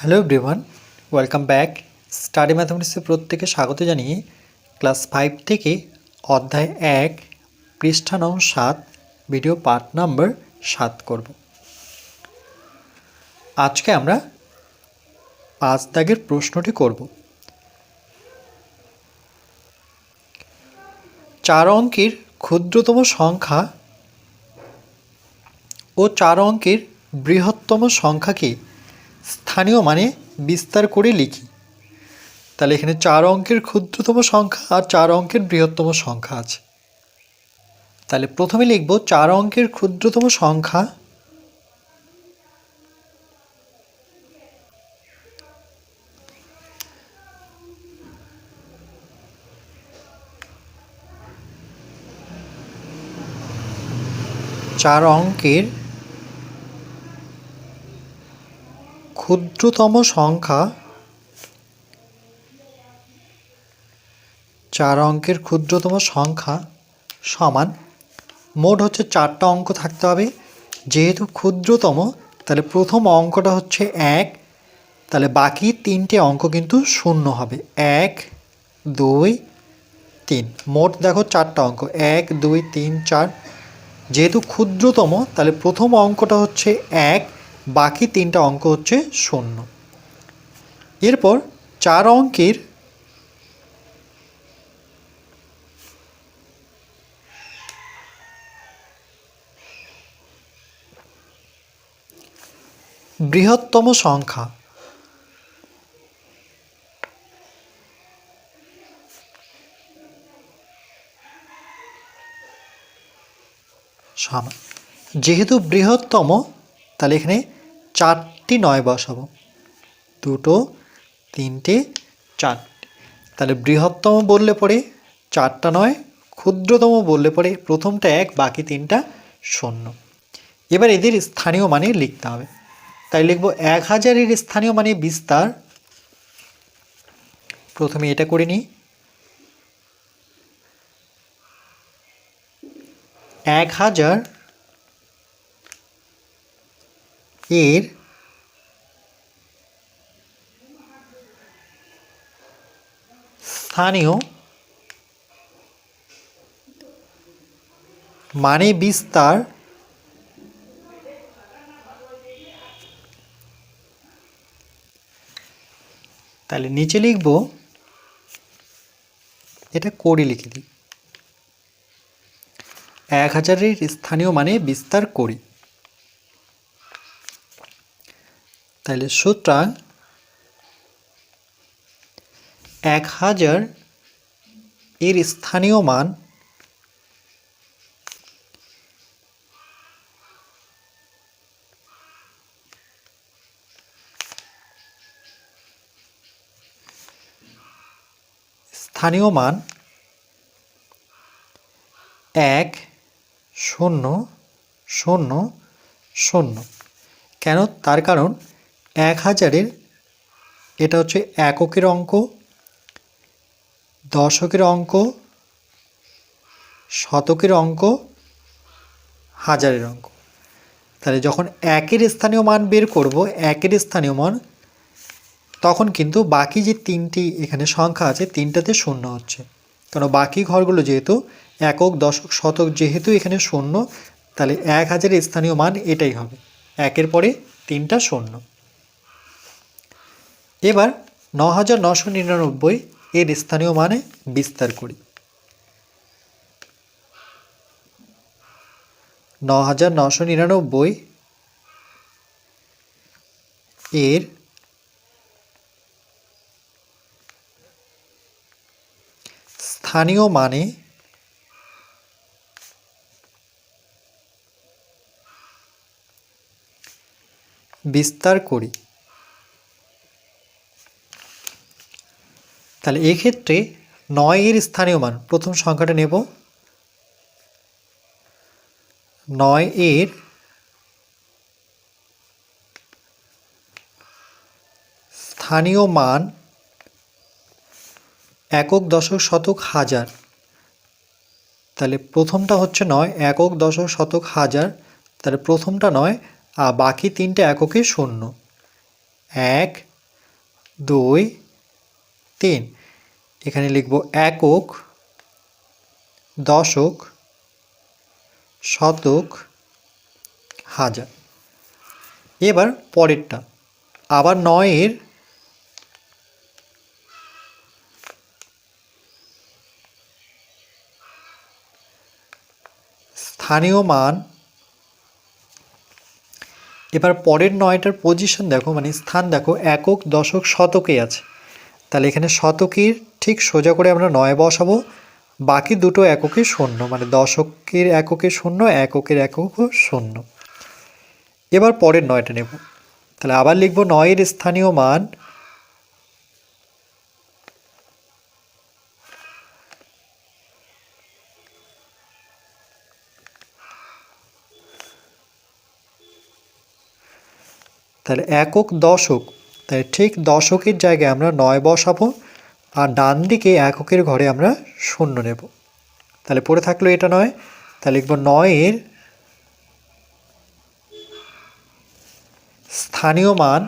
Hello everyone welcome back study ম্যাথামেটিক্সে প্রত্যেকে স্বাগত জানিয়ে ক্লাস ফাইভ থেকে অধ্যায় এক, পৃষ্ঠা নং সাত ভিডিও পার্ট নাম্বার সাত করব। আজকে আমরা পাঁচ দাগের প্রশ্নটি করব। চার অঙ্কের ক্ষুদ্রতম সংখ্যা ও চার অঙ্কের বৃহত্তম সংখ্যাকে স্থানীয় মানে বিস্তার করে লিখি। তাহলে এখানে চার অঙ্কের ক্ষুদ্রতম সংখ্যা আর চার অঙ্কের বৃহত্তম সংখ্যা আছে। তাহলে প্রথমে লিখব চার অঙ্কের ক্ষুদ্রতম সংখ্যা চার অঙ্কের ক্ষুদ্রতম সংখ্যা চার অঙ্কের ক্ষুদ্রতম সংখ্যা সমান মোট হচ্ছে চারটা অঙ্ক থাকতে হবে। যেহেতু ক্ষুদ্রতম, তাহলে প্রথম অঙ্কটা হচ্ছে এক, তাহলে বাকি তিনটে অঙ্ক কিন্তু শূন্য হবে। এক, দুই, তিন। মোট দেখো চারটা অঙ্ক। এক, দুই, তিন, চার। যেহেতু ক্ষুদ্রতম, তাহলে প্রথম অঙ্কটা হচ্ছে এক বাকি তিনটা অঙ্ক হচ্ছে শূন্য। এরপর চার অঙ্কের বৃহত্তম সংখ্যা যেহেতু বৃহত্তম তাহলে এখানে চারটি নয় বসাবো দুটো, তিনটে, চারটে। তাহলে বৃহত্তম বললে পরে চারটা নয়, ক্ষুদ্রতম বললে পরে প্রথমটা এক, বাকি তিনটা শূন্য। এবার এদের স্থানীয় মানে লিখতে হবে। তাই লিখব এক হাজারের স্থানীয় মানে বিস্তার। প্রথমে এটা করে নিই। এক হাজার এর স্থানীয় মানে বিস্তার তাহলে নিচে লিখব, এটা করে লিখে দিই। এক হাজারের স্থানীয় মানে বিস্তার করি। তাহলে সুতরাং এক হাজার এর স্থানীয় মান স্থানীয় মান এক শূন্য শূন্য শূন্য। কেন? তার কারণ এক হাজারের, এটা হচ্ছে এককের অঙ্ক, দশকের অঙ্ক, শতকের অঙ্ক, হাজারের অঙ্ক। তাহলে যখন একের স্থানীয় মান বের করব, একের স্থানীয় মান, তখন কিন্তু বাকি যে তিনটি এখানে সংখ্যা আছে, তিনটাতে শূন্য হচ্ছে। কারণ বাকি ঘরগুলো যেহেতু একক, দশক, শতক যেহেতু এখানে শূন্য, তাহলে এক হাজারের স্থানীয় মান এটাই হবে। একের পরে তিনটা শূন্য। এবার ন হাজার নশো নিরানব্বই এর স্থানীয় মানে বিস্তার করি। ন হাজার নশো নিরানব্বই এর স্থানীয় মানে বিস্তার করি। তাহলে এক্ষেত্রে নয় এর স্থানীয় মান, প্রথম সংখ্যাটা নেব। নয় এর স্থানীয় মান একক দশক শতক হাজার। তাহলে প্রথমটা হচ্ছে নয়, একক দশক শতক হাজার। তাহলে প্রথমটা নয়, আর বাকি তিনটে এককে শূন্য। এক, দুই তিন। এখানে লিখব একক, দশক, শতক, হাজার। এবার পরেরটা। আবার নয়ের স্থানীয় মান। এবার পরের নয়টার পজিশন দেখো মানে স্থান দেখো, একক, দশক, শতকে আছে। তাহলে এখানে শতকের ঠিক সোজা করে আমরা নয় বসাবো। বাকি দুটো এককে শূন্য মানে দশকের এককে শূন্য, এককের এককও শূন্য। এবার পরের নয়টা নেব। তাহলে আবার লিখব নয়ের স্থানীয় মান। তাহলে একক দশক তাই ঠিক দশকের জায়গায় আমরা নয় বসাবো আর ডান দিকে এককের ঘরে আমরা শূন্য নেব। তাহলে পড়ে থাকল এটা নয়, তাহলে লিখব নয়ের স্থানীয় মান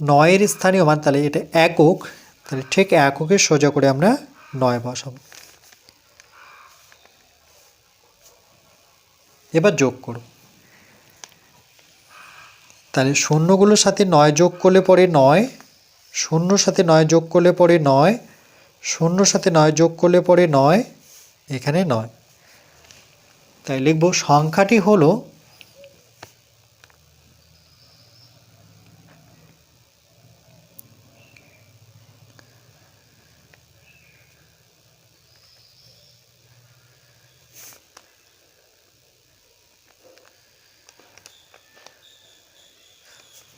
নয়ের স্থানীয় মান, তাহলে এটা একক, তাহলে ঠিক এককের সোজা করে আমরা নয় বসাবো এবার যোগ করব তাহলে শূন্যগুলোর সাথে নয় যোগ করলে পরে নয়, শূন্যর সাথে নয় যোগ করলে পরে নয়, শূন্যর সাথে নয় যোগ করলে পরে নয়, এখানে নয়। তাই লিখব, সংখ্যাটি হলো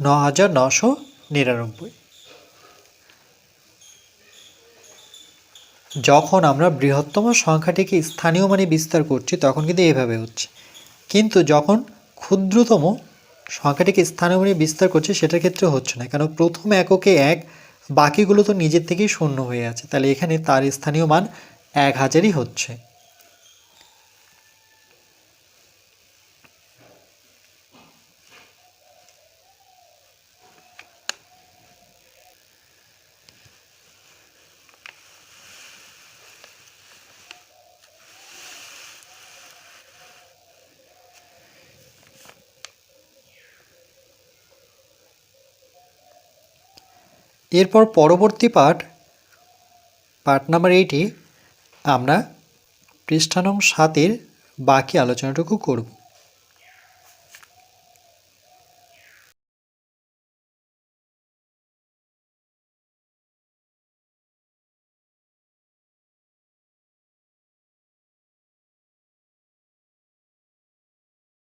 ন হাজার নশো নিরানব্বই। যখন আমরা বৃহত্তম সংখ্যাটিকে স্থানীয় মানে বিস্তার করছি, তখন কিন্তু এভাবে হচ্ছে। কিন্তু যখন ক্ষুদ্রতম সংখ্যাটিকে স্থানীয় মানে বিস্তার করছি, সেটার ক্ষেত্রে হচ্ছে না। কারণ প্রথম এককে এক, বাকিগুলো তো নিজের থেকেই শূন্য হয়ে আছে। তাহলে এখানে তার স্থানীয় মান এক হাজারই হচ্ছে। এরপর পরবর্তী পাঠ পাঠ নাম্বার এইটে আমরা পৃষ্ঠানং সাতের বাকি আলোচনাটুকু করব।